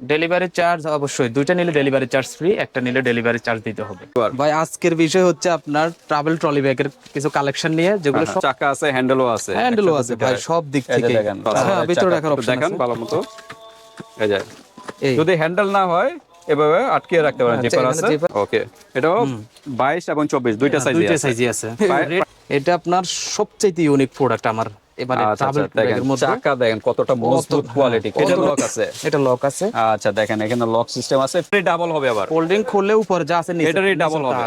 Delivery charge অবশ্যই। দুইটা নিলে ডেলিভারি চার্জ ফ্রি একটা নিলে ডেলিভারি চার্জ দিতে হবে। ভাই আজকের বিষয় হচ্ছে আপনার ট্রাভেল ট্রলি ব্যাগের কিছু কালেকশন নিয়ে যেগুলো সব চাকা আছে হ্যান্ডেলও আছে। হ্যান্ডেলও আছে ভাই সব দিক থেকে দেখেন হ্যাঁ ভিতরে রাখার অপশন দেখেন ভালো মতো। এই যে এই। যদি হ্যান্ডেল না হয় এভাবে আটকে রাখতে পারেন জিপার আছে। ওকে এটাও বাইশ এবং চব্বিশ দুইটা সাইজ দুইটা সাইজই আছে। এটা আপনার সবচেয়ে ইউনিক প্রোডাক্ট আমার। এবারে আচ্ছা ট্রাভেল আচ্ছা ব্যাগের মধ্যে। চাকা দেখেন কতটা মজবুত কোয়ালিটি এটা লক আছে। এটা লক আছে। আচ্ছা দেখেন এখানে লক সিস্টেম আছে ফ্রি ডাবল হবে আবার। কোল্ড খুললে উপরে যা আছে নিচে এটারই ডাবল হবে।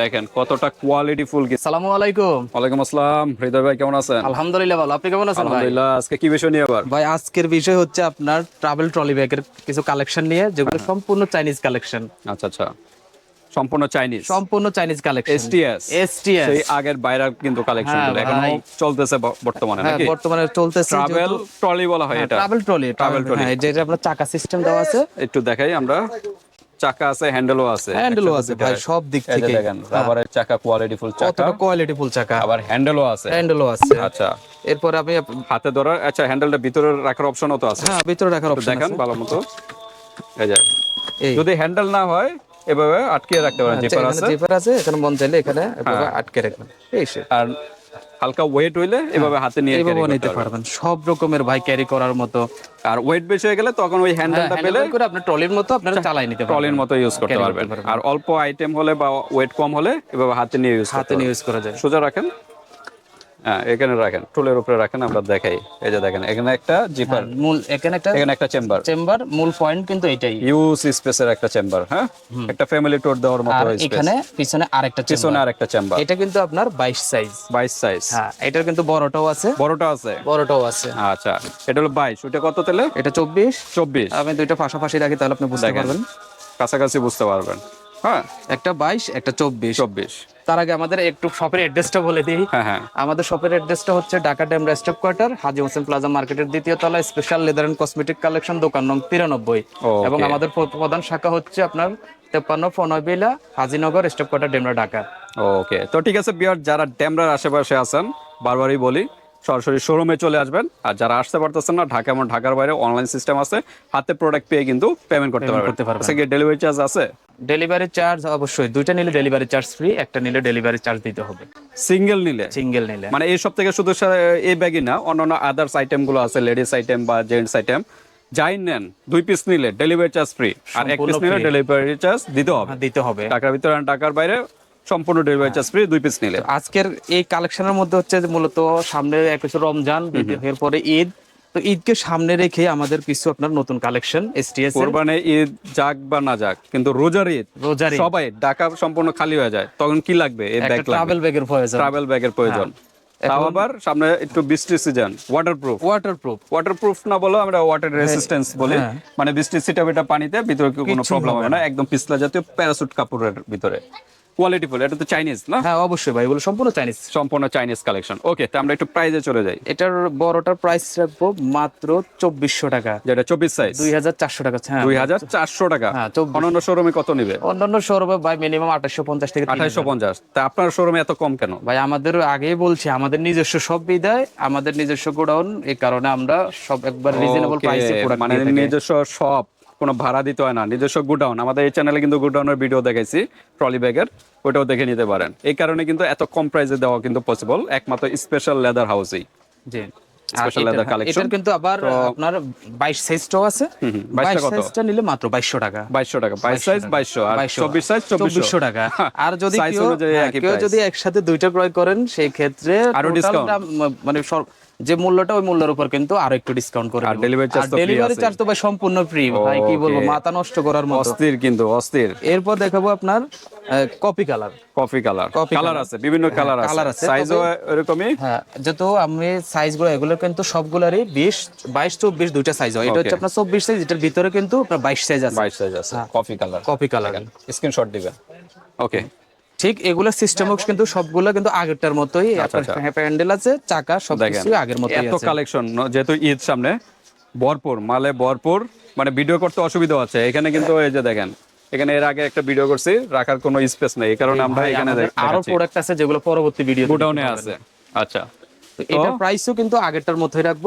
দেখেন কতটা কোয়ালিটি ফুল কি আসসালামু আলাইকুম। ওয়ালাইকুম আসসালাম। হৃদয় ভাই কেমন আছেন? আলহামদুলিল্লাহ ভালো। আপনি কেমন আছেন ভাই? আলহামদুলিল্লাহ আজকে কি বিষয় নিয়ে আবার? ভাই আজকের বিষয় হচ্ছে আপনার ট্রাভেল ট্রলি ব্যাগের কিছু কালেকশন নিয়ে যেগুলো হ্যাঁ। সম্পূর্ণ চাইনিজ কালেকশন আচ্ছা আচ্ছা। সম্পূর্ণ চাইনিজ সম্পূর্ণ চাইনিজ কালেকশন STS এসটিএস সেই আগের বাইরের কিন্তু কালেকশন হ্যাঁ, এখনও ভাই। চলতেছে বর্তমানে হ্যাঁ নাকি? বর্তমানে চলতেছে ট্রাভেল ট্রলি বলা হয় এটা। Travel trolley travel trolley। হ্যাঁ যেটা আপনার চাকা সিস্টেম দেওয়া আছে। একটু দেখাই আমরা। চাকা আছে হ্যান্ডেলও আছে। হ্যান্ডেলও আছে ভাই সব দিক থেকে দেখেন রাবারের চাকা কোয়ালিটি ফুল চাকা। কতটা কোয়ালিটি ফুল চাকা। আবার হ্যান্ডেলও আছে। হ্যান্ডেলও আছে। আচ্ছা। এরপরে আপনি হাতে ধরার আচ্ছা হ্যান্ডেলটা ভিতরে রাখার অপশনও তো আছে। হ্যাঁ ভিতরে রাখার অপশন দেখেন ভালো মতো। এই যে যদি হ্যান্ডেল না হয় এভাবে আটকে রাখতে পারেন আচ্ছা, জিপার আছে। জিপার আছে এখানে মন চাইলে এখানে এভাবে হ্যাঁ। আটকে রাখবেন। এই আর হালকা ওয়েট হইলে এভাবে হাতে নিয়ে এভাবে নিতে পারবেন। সব রকমের ভাই ক্যারি করার মতো। আর ওয়েট বেশি হয়ে গেলে তখন ওই হ্যান্ডেলটা পেলে করে আপনি ট্রলির মতো আপনারা চালাই নিতে পারবেন। ট্রলির মতো ইউজ করতে পারবেন। আর অল্প আইটেম হলে বা ওয়েট কম হলে এভাবে হাতে নিয়ে ইউজ হাতে নিয়ে ইউজ করা যায়। সোজা রাখেন। হ্যাঁ এখানে রাখেন টুলের উপরে রাখেন আমরা দেখাই। এই যে দেখেন এখানে একটা জিপার মূল এখানে একটা এখানে একটা চেম্বার চেম্বার মূল পয়েন্ট কিন্তু এটাই। ইউজ স্পেসের একটা চেম্বার হ্যাঁ? একটা ফ্যামিলি দেওয়ার মতো স্পেস এখানে পিছনে আরেকটা পিছনে চেম্বার আর একটা চেম্বার এটা কিন্তু আপনার 22 সাইজ বাইশ সাইজ হ্যাঁ এটার কিন্তু বড়টাও আছে। বড়টা আছে? বড়টাও আছে। আচ্ছা এটা হলো বাইশ ওইটা কত তেলে এটা 24 চব্বিশ। আমি দুইটা পাশাপাশি রাখি তাহলে আপনি বুঝতে। পারবেন। কাছাকাছি বুঝতে পারবেন। হ্যাঁ। একটা 22 একটা 24 চব্বিশ। তার আগে আমাদের একটু শপের অ্যাড্রেসটা বলে দিই। হ্যাঁ হ্যাঁ। আমাদের শপের অ্যাড্রেসটা হচ্ছে Dhaka dam staff quarter Haji Hossain plaza মার্কেটের দ্বিতীয় তলায় special leather and cosmetic collection দোকান নং তিরানব্বই। এবং আমাদের প্র- প্রধান শাখা হচ্ছে আপনার তেপ্পান্ন ফনবিলা Hajinagar staff quarter Demra Dhaka. Okay তো ঠিক আছে বিয়ার যারা ড্যামরার আশেপাশে আছেন বারবারই বলি সরাসরি শোরুমে চলে আসবেন। আর যারা আসতে পারতেছেন না ঢাকা এবং ঢাকার বাইরে অনলাইন সিস্টেম আছে হাতে প্রোডাক্ট পেয়ে কিন্তু পেমেন্ট করতে পারবেন। করতে পারবেন। কি ডেলিভারি চার্জ আছে? ডেলিভারি চার্জ অবশ্যই দুইটা নিলে ডেলিভারি চার্জ ফ্রি একটা নিলে ডেলিভারি চার্জ দিতে হবে। সিঙ্গেল নিলে? সিঙ্গেল নিলে। মানে এই সব থেকে শুধু এই ব্যাগই না অন্যান্য আদার্স আইটেমগুলো আছে লেডিস আইটেম বা জেন্টস আইটেম যাই নেন দুই পিস নিলে ডেলিভারি চার্জ ফ্রি আর এক পিস নিলে ডেলিভারি চার্জ দিতে হবে। হ্যাঁ, দিতে হবে। টাকার ভিতরে টাকার বাইরে সম্পূর্ণ ডেলিভারি চার্জ ফ্রি দুই পিস নিলে। আজকের এই কালেকশনের মধ্যে হচ্ছে যে মূলত সামনে এক হচ্ছে রমজান এরপরে ঈদ। তো ঈদকে সামনে রেখে আমাদের কিছু আপনার নতুন কালেকশন এসটিএস কোরবানে ঈদ যাক বা না যাক কিন্তু রোজার ঈদ রোজার। সবাই ঢাকা সম্পূর্ণ খালি হয়ে যায় তখন কি লাগবে? এই ব্যাগ লাগবে। ট্রাভেল ব্যাগের প্রয়োজন। ট্রাভেল ব্যাগের প্রয়োজন। তাও আবার সামনে একটু বৃষ্টির সিজন ওয়াটারপ্রুফ ওয়াটারপ্রুফ ওয়াটারপ্রুফ না বলো আমরা ওয়াটার রেসিস্ট্যান্স বলি। হ্যাঁ। মানে বৃষ্টির সিটা পানিতে ভিতরে কোনো প্রবলেম হবে না একদম পিছলা জাতীয় প্যারাসুট কাপড়ের ভিতরে। কোয়ালিটি ফুল এটা তো চাইনিজ না? হ্যাঁ অবশ্যই ভাই এগুলো সম্পূর্ণ চাইনিজ সম্পূর্ণ চাইনিজ কালেকশন ওকে তো আমরা একটু প্রাইজে চলে যাই। এটার বড়টার প্রাইস রাখব মাত্র চব্বিশশো টাকা। যেটা চব্বিশ সাইজ দুই হাজার চারশো টাকা হ্যাঁ। দুই হাজার চারশো টাকা। হ্যাঁ, 24 অন্যান্য শোরুমে কত নিবে? অন্যান্য শোরুমে ভাই মিনিমাম আঠাশশো পঞ্চাশ থেকে তিন আঠাইশো পঞ্চাশ। তা আপনার শোরুমে এত কম কেন? ভাই আমাদের আগেই বলছি আমাদের নিজস্ব সব বিদায় আমাদের নিজস্ব গোডাউন এই কারণে আমরা সব একবার রিজনেবল প্রাইসে মানে নিজস্ব শপ কোনো ভাড়া দিতে হয় না। নিজস্ব গুডাউন। আমাদের এই চ্যানেলে কিন্তু গুডাউনের ভিডিও দেখাইছি ট্রলি ব্যাগের ওইটাও দেখে নিতে পারেন। এই কারণে কিন্তু এত কম প্রাইসে দেওয়া কিন্তু পসিবল একমাত্র স্পেশাল লেদার হাউসেই জি। Special আর leather এটা- collection। এটার কিন্তু আবার আপনার বাইশ সাইজটাও আছে। 22 বাইশ টা কত? সাইজটা নিলে মাত্র বাইশশো টাকা। বাইশশো টাকা। বাইশ সাইজ বাইশশো। আর 2200 সাইজ চব্বিশশো। চব্বিশশো টাকা। আর যদি কেউ অনুযায়ী হ্যাঁ, একই কেউ price। যদি একসাথে দুইটা ক্রয় করেন সেই ক্ষেত্রে আরও total মানে যে মূল্যটা ওই মূল্যের উপর কিন্তু আরও একটু ডিসকাউন্ট করে আর delivery charge তো ডেলিভারি চার্জ তো ভাই সম্পূর্ণ ফ্রি ভাই কি বলব মাথা নষ্ট করার মতো। অস্থির কিন্তু অস্থির। এরপর দেখাবো আপনার coffee colour coffee colour Coffee colour আছে বিভিন্ন কালার colour আছে। আছে, সাইজও এরকমই। হ্যাঁ যেহেতু আমি সাইজগুলো এগুলো কিন্তু সবগুলারই বিশ বাইশ চব্বিশ দুইটা সাইজ হয়। এটা হচ্ছে আপনার চব্বিশ সাইজ এটার ভিতরে কিন্তু আপনার বাইশ সাইজ আছে। বাইশ সাইজ আছে। Coffee colour coffee colour screenshot দিবেন। ওকে ঠিক এগুলো সিস্টেম কিন্তু সবগুলো কিন্তু আগেরটার মতোই। আচ্ছা, আচ্ছা। প্যান্ডেল আছে চাকা সব কিছু আগের মতোই এত কালেকশন যেহেতু ঈদ সামনে ভরপুর মালে ভরপুর মানে ভিডিও করতে অসুবিধা আছে। এখানে কিন্তু এই যে দেখেন এখানে এর আগে একটা ভিডিও করছি রাখার কোনো স্পেস নেই। এই কারণে আমরা এখানে আরও প্রোডাক্ট আছে যেগুলো পরবর্তী ভিডিও গোডাউনে আছে। আচ্ছা। তো এটার প্রাইসও কিন্তু আগেরটার মধ্যেই রাখব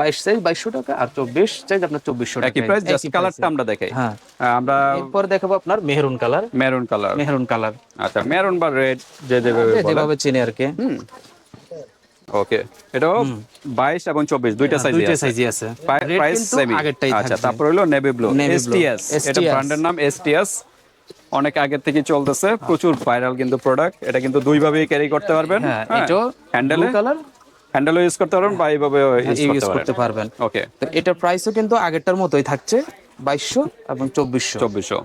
বাইশ সাইজ বাইশশো টাকা আর চব্বিশ সাইজ আপনার চব্বিশশো টাকা একই প্রাইস জাস্ট কালারটা আমরা দেখাই। হ্যাঁ। আমরা এরপর দেখাবো আপনার maroon colour maroon colour maroon colour আচ্ছা মেরুন বা রেড যে যেভাবে যেভাবে চিনি আর কি। ওকে এটাও বাইশ এবং চব্বিশ দুইটা সাইজ দুইটা সাইজই আছে। প্রাইস সেমি আগেরটাই আচ্ছা তারপর হলো নেভি ব্লু এসটিএস এটা ব্র্যান্ডের নাম এসটিএস অনেক আগে থেকে চলতেছে প্রচুর ভাইরাল কিন্তু প্রোডাক্ট এটা কিন্তু দুই ভাবেই ক্যারি করতে পারবেন। হ্যাঁ এটাও হ্যান্ডেলে কালার হ্যান্ডেলও ইউজ করতে পারবেন বা এইভাবে ইউজ করতে পারবেন। ওকে তো এটার প্রাইসও কিন্তু আগেরটার মতোই থাকছে বাইশশো এবং চব্বিশশো। চব্বিশশো।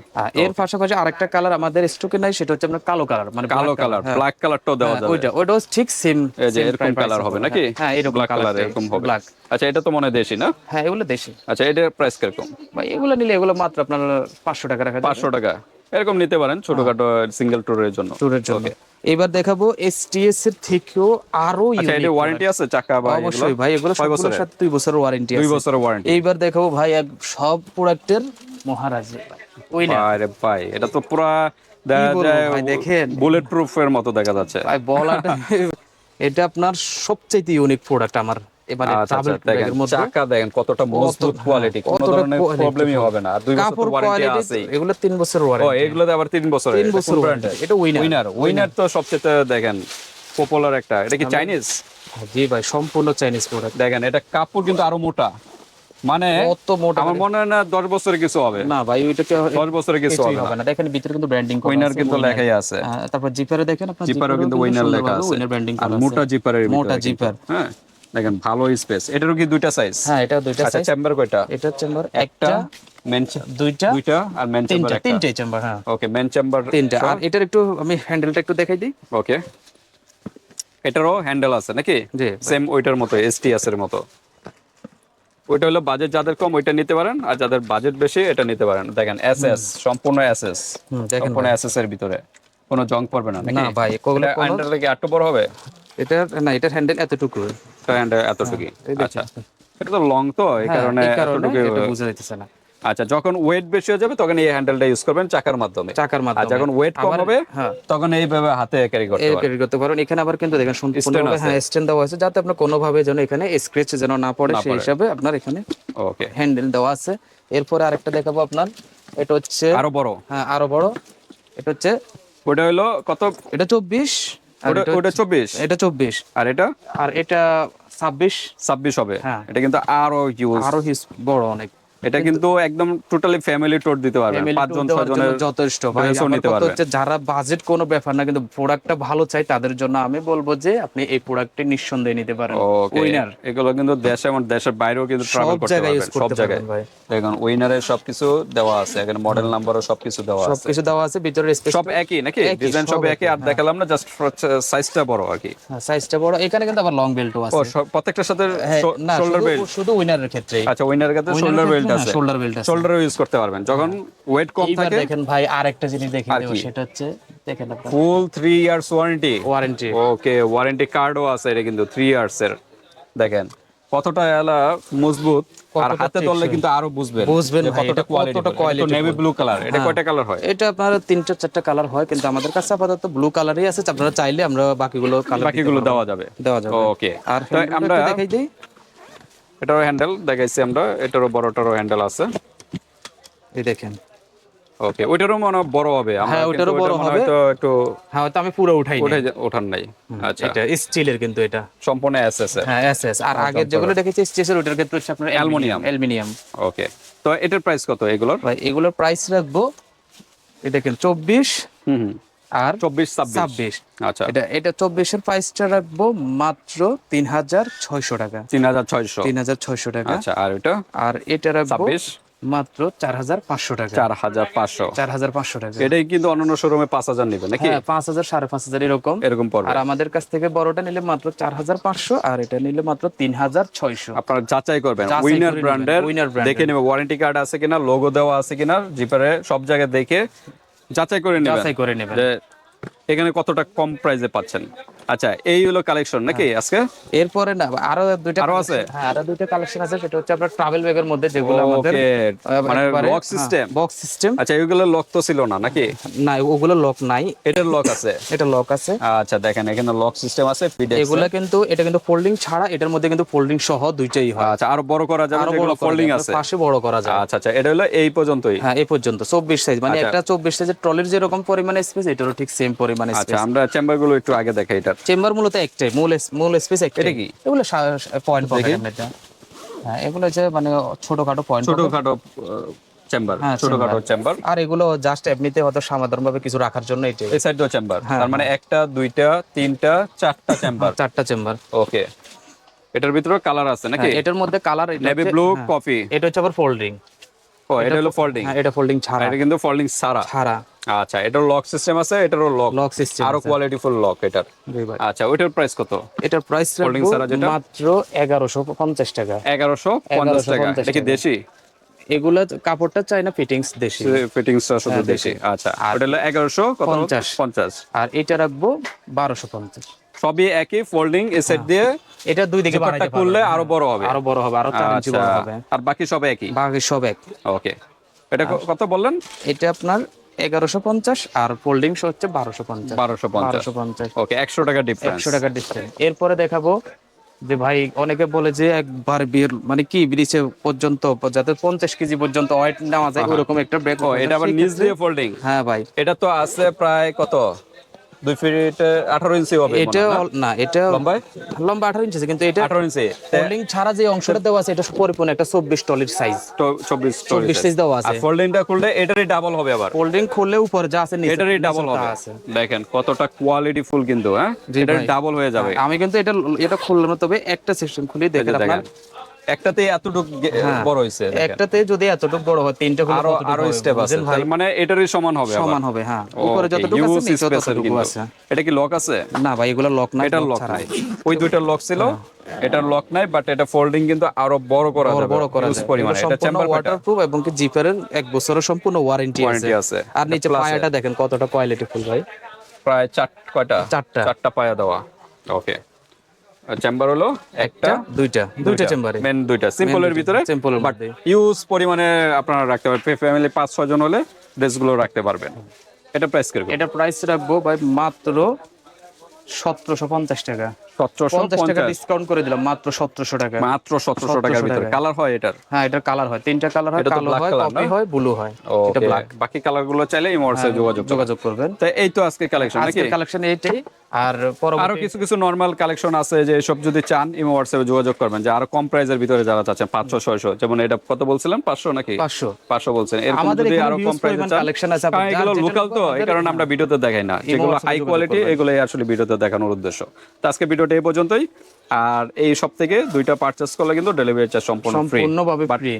এর পাশাপাশি আরেকটা কালার আমাদের স্টকে নাই সেটা হচ্ছে আপনার কালো কালার মানে কালো কালার হ্যাঁ। ব্ল্যাক কালারটাও দেওয়া হ্যাঁ, যাবে। ওইটা ওইটাও ঠিক সেম যে এরকম কালার হবে নাকি? হ্যাঁ এরকম কালার এরকম হবে। ব্ল্যাক আচ্ছা এটা তো মনে হয় দেশি না? হ্যাঁ এগুলো দেশি। আচ্ছা এটার প্রাইস কীরকম? বা এগুলো নিলে এগুলো মাত্র আপনার পাঁচশো টাকা রাখা পাঁচশো টাকা। এরকম নিতে পারেন ছোটখাটো সিঙ্গেল ট্যুরের জন্য। ট্যুরের জন্য। এবার দেখাবো এসটিএস এর থেকেও আরও আচ্ছা এটা ওয়ারেন্টি আছে চাকা বা অবশ্যই ভাই এগুলো ছয় বছরের? সাথে দুই বছরের ওয়ারেন্টি দুই আছে। বছরের ওয়ারেন্টি এবার দেখাবো ভাই এক সব প্রোডাক্টের মহারাজ ওই না আরে ভাই এটা তো পুরা ভাই, দেখেন। বুলেট প্রুফের মতো দেখা যাচ্ছে। ভাই বলাটা এটা আপনার সবচেয়ে ইউনিক প্রোডাক্ট আমার এবারে আচ্ছা ট্রাভেল আচ্ছা ব্যাগের মধ্যে চাকা দেখেন কতটা মজবুত কোয়ালিটি কোনো ধরনের প্রবলেমই হবে না। আর দুই বছর ওয়ারেন্টি আছে এগুলো তিন বছর ও এগুলোতে আবার তিন বছরের তিন বছর ওয়ারেন্টি এটা উইনার উইনার উইনার তো সবচেয়ে দেখেন পপুলার একটা। এটা কি চাইনিজ জি ভাই সম্পূর্ণ চাইনিজ প্রোডাক্ট দেখেন এটা কাপড় কিন্তু আরও মোটা। মানে মোটা আমার মনে হয় না দশ বছরের কিছু হবে। না ভাই ওইটাকে দশ বছরের কিছু হবে না। দেখেন ভিতরে কিন্তু ব্র্যান্ডিং করা উইনার কিন্তু লেখাই আছে। হ্যাঁ, তারপর জিপারে দেখেন আপনার জিপারও কিন্তু উইনার লেখা আছে। উইনার ব্র্যান্ডিং মোটা জিপারের মোটা জিপার হ্যাঁ। দেখেন ভালো স্পেস এটারও কি দুইটা সাইজ হ্যাঁ এটা দুইটা আচ্ছা সাইজ চেম্বার কয়টা? এটা চেম্বার একটা মেন দুইটা দুইটা আর মেন চেম্বার তিনটা একটা। তিনটে চেম্বার হ্যাঁ। ওকে মেন চেম্বার তিনটা। আর এটার একটু আমি হ্যান্ডেলটা একটু দেখাই দিই। ওকে এটারও হ্যান্ডেল আছে নাকি? জি। সেম ওইটার মতো এসটিএস এর মতো। ওইটা হলো বাজেট যাদের কম ওইটা নিতে পারেন। আর যাদের বাজেট বেশি এটা নিতে পারেন। দেখেন এসএস সম্পূর্ণ এসএস হুম, দেখেন সম্পূর্ণ এসএস এর ভিতরে। কোনো জং পড়বে না না ভাই কোগুলো হ্যান্ডেলটা কি বড় হবে? এটা না এটার হ্যান্ডেল এতটুকু হ্যান্ডেল এতটুকুই। আচ্ছা এটা তো লং তো এই হ্যাঁ, কারণে এতটুকু এটা বোঝা যাইতেছে না। আচ্ছা যখন ওয়েট বেশি হয়ে যাবে তখন এই হ্যান্ডেলটা ইউজ করবেন চাকার মাধ্যমে। চাকার মাধ্যমে। যখন ওয়েট কম হবে হ্যাঁ। তখন এইভাবে হাতে ক্যারি করতে পারবেন। ক্যারি করতে পারেন এখানে আবার কিন্তু দেখেন সম্পূর্ণভাবে হ্যাঁ স্ট্যান্ড দেওয়া আছে যাতে আপনার কোনোভাবে যেন এখানে স্ক্র্যাচ যেন না পড়ে সেই হিসাবে আপনার এখানে ওকে হ্যান্ডেল দেওয়া আছে। এরপরে আরেকটা দেখাবো আপনার। এটা হচ্ছে আরও বড়। হ্যাঁ আরও বড়। এটা হচ্ছে ওটা হলো কত? এটা চব্বিশ। ওটা ওটা চব্বিশ? এটা চব্বিশ। আর এটা? আর এটা ছাব্বিশ। ছাব্বিশ হবে। হ্যাঁ। এটা কিন্তু আরও হিউজ আরও হিউজ বড় অনেক। এটা কিন্তু একদম টোটালি ফ্যামিলি টোর দিতে Family পাঁচজন ছজনের যথেষ্ট। ভাই নিতে পারবে। হচ্ছে যারা বাজেট কোনো ব্যাপার না কিন্তু প্রোডাক্টটা ভালো চাই তাদের জন্য আমি বলব যে আপনি এই প্রোডাক্টটি নিঃসন্দেহে নিতে পারেন। উইনার এগুলো কিন্তু দেশে এবং দেশের বাইরেও কিন্তু ট্রাভেল করতে পারবেন সব জায়গায়। দেখুন উইনারের সবকিছু দেওয়া আছে এখানে মডেল নাম্বারও সবকিছু দেওয়া আছে। সবকিছু দেওয়া আছে ভিতরে স্পেস সব একই নাকি? ডিজাইন সব একই আর দেখালাম না জাস্ট সাইজটা বড় আর কি। সাইজটা বড় এখানে কিন্তু আবার লং বেল্টও আছে। প্রত্যেকটার সাথে হ্যাঁ, শোল্ডার বেল্ট শুধু উইনারের ক্ষেত্রে আচ্ছা উইনারের কাছে শোল্ডার বেল্ট আছে। শোল্ডার বেল্ট আছে। শোল্ডারও ইউজ করতে পারবেন। যখন ওয়েট কম থাকে দেখেন ভাই আরেকটা জিনিস দেখে আর দেবো? সেটা হচ্ছে দেখেন আপনার। Full three years warranty warranty okay warranty কার্ডও আছে এটা কিন্তু থ্রি ইয়ার্স এর। দেখেন কতটা এলা মজবুত আর হাতে ধরলে কিন্তু আরও বুঝবেন বুঝবেন কতটা কোয়ালিটি কতটা quality নেভি ব্লু কালার এটা হ্যাঁ। কয়টা কালার হয়? এটা আপনার তিনটা চারটা কালার হয় কিন্তু আমাদের কাছে আপাতত ব্লু কালারই আছে আপনারা চাইলে আমরা বাকিগুলো কালার বাকিগুলো দেওয়া যাবে। দেওয়া যাবে। ওকে আর আমরা দেখাই দিই। এটারও হ্যান্ডেল দেখাইছি আমরা। এটারও বড়টারও হ্যান্ডেল আছে। এই দেখেন। ওকে ওইটারও মনে বড় হবে। হ্যাঁ, ওইটারও বড় হবে। হয়তো একটু হ্যাঁ হয়তো আমি পুরো উঠাই উঠে যা- ওঠার নাই। আচ্ছা। এটা স্টিলের কিন্তু এটা। সম্পূর্ণ এসএস হ্যাঁ এস এস আর আগের যেগুলো দেখেছি স্টিলের ওটার ক্ষেত্রে হচ্ছে আপনার অ্যালুমিনিয়াম। অ্যালুমিনিয়াম। ওকে তো এটার প্রাইস কত এগুলোর? ভাই এগুলোর প্রাইস রাখব এই দেখেন চব্বিশ। হুম হুম। আর চব্বিশ ছাব্বিশ। ছাব্বিশ। আচ্ছা। এটা এটা চব্বিশের প্রাইসটা রাখব মাত্র তিন হাজার ছয়শো টাকা। তিন হাজার ছয়শো। তিন হাজার ছয়শো টাকা। আচ্ছা আর এটা? আর এটা রাখব মাত্র চার হাজার পাঁচশো টাকা। চার হাজার পাঁচশো। চার হাজার পাঁচশো টাকা। এটাই কিন্তু অন্যান্য শোরুমে পাঁচ হাজার নিবে নাকি? হ্যাঁ পাঁচ হাজার সাড়ে পাঁচ হাজার এরকম। এরকম পড়বে। আর আমাদের কাছ থেকে বড়টা নিলে মাত্র চার হাজার পাঁচশো আর এটা নিলে মাত্র তিন হাজার ছয়শো। আপনারা যাচাই করবেন। উইনার ব্র্যান্ডের winner brand দেখে নেবে ওয়ারেন্টি কার্ড আছে কিনা লোগো দেওয়া আছে কিনা জিপারে সব জায়গায় দেখে যাচাই করে নেবেন। যাচাই করে নেবেন। যে এখানে কতটা কম প্রাইসে পাচ্ছেন। আচ্ছা এই হলো কালেকশন নাকি আজকে? এরপরে না আরও দুইটা আরও আছে? হ্যাঁ আরও দুইটা কালেকশন আছে সেটা হচ্ছে আপনার ট্রাভেল ব্যাগের মধ্যে যেগুলো আমাদের মানে lock system? বক্স সিস্টেম আচ্ছা এগুলো লক তো ছিল না নাকি? না ওগুলো লক নাই। এটার লক আছে? এটা লক আছে। আচ্ছা দেখেন এখানে লক সিস্টেম আছে এগুলা কিন্তু এটা কিন্তু ফোল্ডিং ছাড়া এটার মধ্যে কিন্তু ফোল্ডিং সহ দুইটাই হয়। আচ্ছা আরও বড় করা যাবে আরও বড় ফোল্ডিং আছে। পাশে বড় করা যায় আচ্ছা আচ্ছা এটা হলো এই পর্যন্তই? হ্যাঁ এই পর্যন্ত চব্বিশ সাইজ মানে আচ্ছা। একটা চব্বিশ সাইজের ট্রলির যেরকম পরিমাণে স্পেস এটারও ঠিক সেম পরিমাণে আচ্ছা আমরা চেম্বারগুলো একটু আগে দেখাই এটার চেম্বার মূলত একটাই মূল মূল স্পেস একটাই। এটা কি? এগুলো পয়েন্ট পকেট হ্যাঁ এগুলো হচ্ছে মানে ছোটখাটো পয়েন্ট ছোটখাটো চেম্বার হ্যাঁ, ছোটখাটো চেম্বার আর এগুলো জাস্ট এমনিতে হয়তো সাধারণ ভাবে কিছু রাখার জন্য এটাই। এই সাইড চেম্বার হ্যাঁ, তার মানে একটা দুইটা তিনটা চারটা চেম্বার চারটা চেম্বার ওকে এটার ভিতরে কালার আছে নাকি? এটার মধ্যে কালার নেভি ব্লু কফি এটা হচ্ছে আবার ফোল্ডিং ও এটা হলো ফোল্ডিং হ্যাঁ এটা ফোল্ডিং ছাড়া। এটা কিন্তু ফোল্ডিং সারা ছাড়া। আচ্ছা এটার লক সিস্টেম আছে এটারও লক লক সিস্টেম আরও কোয়ালিটি ফুল লক এটার। আচ্ছা ওইটার প্রাইস কত? এটার প্রাইস? মাত্র এগারোশো পঞ্চাশ টাকা। এগারোশো পঞ্চাশ টাকা। এটা কি দেশি? এগুলা কাপড়টা চাই না ফিটিংস দেশি ফিটিংসটা শুধু হ্যাঁ, দেশি। আচ্ছা ওটা হলো এগারোশো কত? পঞ্চাশ। পঞ্চাশ। আর এটা রাখব বারোশো পঞ্চাশ। সবই একই ফোল্ডিং এ সেট দিয়ে এটা দুই দিকে বাড়াইতে করলে আরও বড় হবে। আরও বড় হবে আরও চার ইঞ্চি আচ্ছা বড় হবে। আর বাকি সব একই? বাকি সব এক ওকে এটা কত বললেন? এটা আপনার এগারোশো পঞ্চাশ আর ফোল্ডিং হচ্ছে বারোশো পঞ্চাশ। বারোশো পঞ্চাশ। বারোশো পঞ্চাশ। ওকে একশো টাকা ডিফারেন্স একশো টাকার ডিফারেন্স এরপরে দেখাবো যে ভাই অনেকে বলে যে একবার বিয়ের মানে কি ব্রিজে পর্যন্ত যাতে পঞ্চাশ কেজি পর্যন্ত ওয়েট নেওয়া যায় ওরকম একটা ব্যাগ এটা আবার নিচ দিয়ে ফোল্ডিং হ্যাঁ ভাই। এটা তো আছে প্রায় কত? দুই ফিট আঠারো ইঞ্চি হবে এটা না? এটা লম্বায়? লম্বা আঠারো ইঞ্চি কিন্তু এটা আঠারো ইঞ্চি। ফোল্ডিং ছাড়া যে অংশটা দেওয়া আছে এটা পরিপূর্ণ একটা চব্বিশ টলির সাইজ তো- চব্বিশ চব্বিশ সাইজ দেওয়া আর আছে ফোল্ডিংটা খুললে এটারই ডাবল হবে আবার। ফোল্ডিং খুললে উপরে যা আছে নিচে- এটারই ডাবল হবে। দেখেন কতটা কোয়ালিটি ফুল কিন্তু হ্যাঁ? এটার ডাবল হয়ে যাবে। আমি কিন্তু এটা এটা খুললাম না, তবে একটা সেকশন খুলে এই দেখেন আপনার। দেখেন। একটাতে এতটুকু হ্যাঁ। বড় হয়েছে একটাতে যদি এতটুকু বড় হয় তিনটা আরও আরও স্টেপ আছে। মানে এটারই সমান হবে সমান হবে হ্যাঁ। উপরে যতটুকু আছে নিচে ততটুকু আছে। এটা কি লক আছে? না ভাই এগুলো লক না এটার লক নাই। ওই দুইটার লক ছিল এটার লক নাই বাট এটা ফোল্ডিং কিন্তু আরও বড় করা বড় যাবে। বড় করা যায়। পরিমাণে। এটা চেম্বার ওয়াটারপ্রুফ এবং কি জিপারের এক বছরের সম্পূর্ণ ওয়ারেন্টি আছে। আর নিচে পায়াটা দেখেন কতটা কোয়ালিটি ফুল ভাই। প্রায় চার কয়টা? চারটা। চারটা পায়া দেওয়া। ওকে চেম্বার হলো একটা দুইটা দুইটা চেম্বারে মেন দুইটা সিম্পলের ভিতরে সিম্পলের বাট ইউজ পরিমাণে আপনারা রাখতে পারবেন। ফ্যামিলি পাঁচ ছয় জন হলে ড্রেসগুলো রাখতে পারবেন। এটা প্রাইস কীরকম? এটা প্রাইস রাখব ভাই মাত্র সতেরোশো পঞ্চাশ টাকা। সতেরোশো পঞ্চাশ টাকা ডিসকাউন্ট করে দিলাম মাত্র সতেরোশো টাকা। মাত্র সতেরোশো টাকার ভিতরে। কালার হয় এটার? হ্যাঁ এটার কালার হয়। তিনটা কালার হয় কালো হয় কফি হয় ব্লু হয়। এটা ব্ল্যাক বাকি কালার চাইলে এই হোয়াটসঅ্যাপ যোগাযোগ করবেন। যোগাযোগ করবেন। তো এই তো আজকে কালেকশন আজকের কালেকশন এইটাই। আর আরও পরবর্তী কিছু কিছু নর্মাল কালেকশন আছে যে সব যদি চান ইমো হোয়াটসঅ্যাপে যোগাযোগ করবেন। যে আরও কম প্রাইসের ভিতরে যারা চাচ্ছেন পাঁচশো ছয়শো যেমন এটা কত বলছিলাম? পাঁচশো নাকি? পাঁচশো। পাঁচশো বলছেন। এরকম আমাদের যদি আরও কম প্রাইসে পরিমাণ আছে, আপনি এগুলো লোকাল তো এই কারণে আমরা ভিডিওতে দেখাই না। যেগুলো WhatsApp-এ হাই কোয়ালিটি। এগুলোই আসলে ভিডিওতে দেখানোর উদ্দেশ্য। তো আজকে ভিডিওটা এই পর্যন্তই। আর এই সব থেকে দুইটা পারচেস করলে কিন্তু ডেলিভারি চার্জ সম্পূর্ণ ফ্রি সম্পূর্ণভাবে ফ্রি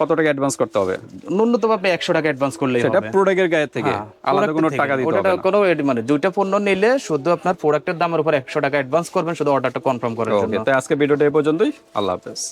কত টাকা অ্যাডভান্স করতে হবে? ন্যূনতম ভাবে একশো টাকা অ্যাডভান্স করলেই সেটা হবে। প্রোডাক্টের গায়ে থেকে। হ্যাঁ, আলাদা কোনো টাকা দিতে হবে না। কোনো মানে দুইটা পণ্য নিলে শুধু আপনার প্রোডাক্টের দামের উপর একশো টাকা অ্যাডভান্স করবেন শুধু অর্ডারটা কনফার্ম করার জন্য। তাই তো আজকে ভিডিওটা এই পর্যন্তই। আল্লাহ হাফেজ।